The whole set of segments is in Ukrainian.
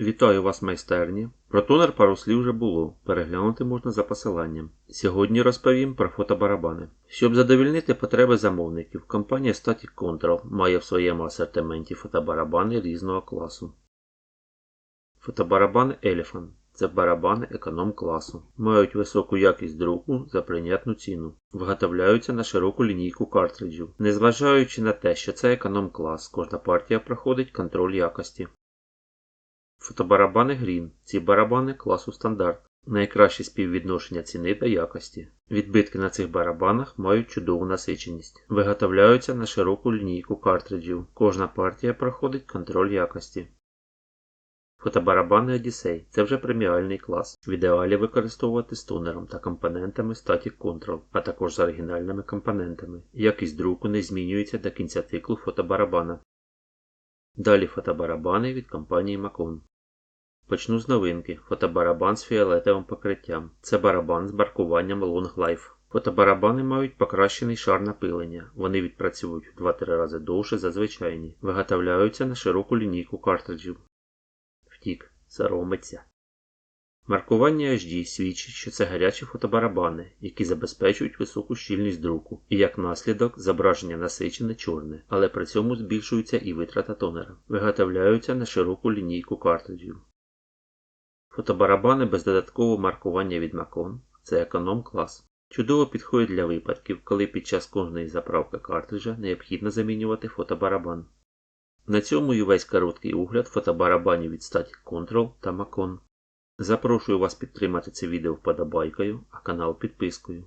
Вітаю вас, майстерні. Про тонер пару слів вже було. Переглянути можна за посиланням. Сьогодні розповім про фотобарабани. Щоб задовільнити потреби замовників, компанія Static Control має в своєму асортименті фотобарабани різного класу. Фотобарабани Elephant це барабани економ класу. Мають високу якість друку за прийнятну ціну. Виготовляються на широку лінійку картриджів. Незважаючи на те, що це економ клас, кожна партія проходить контроль якості. Фотобарабани Green. Ці барабани класу стандарт. Найкраще співвідношення ціни та якості. Відбитки на цих барабанах мають чудову насиченість. Виготовляються на широку лінійку картриджів. Кожна партія проходить контроль якості. Фотобарабани Odyssey – це вже преміальний клас. В ідеалі використовувати з тонером та компонентами Static Control, а також з оригінальними компонентами. Якість друку не змінюється до кінця циклу фотобарабана. Далі фотобарабани від компанії Macon. Почну з новинки. Фотобарабан з фіолетовим покриттям. Це барабан з маркуванням Long Life. Фотобарабани мають покращений шар напилення. Вони відпрацьовують в 2-3 рази довше за звичайні. Виготовляються на широку лінійку картриджів. Втік, соромиться. Маркування HD свідчить, що це гарячі фотобарабани, які забезпечують високу щільність друку, і як наслідок зображення насичене чорне, але при цьому збільшується і витрата тонера. Виготовляються на широку лінійку картриджів. Фотобарабани без додаткового маркування від Macon це економ клас. Чудово підходять для випадків, коли під час кожної заправки картриджа необхідно замінювати фотобарабан. На цьому і весь короткий огляд фотобарабанів від Static Control та Macon. Запрошую вас підтримати це відео вподобайкою, а канал підпискою.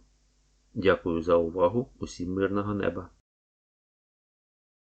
Дякую за увагу, усім мирного неба!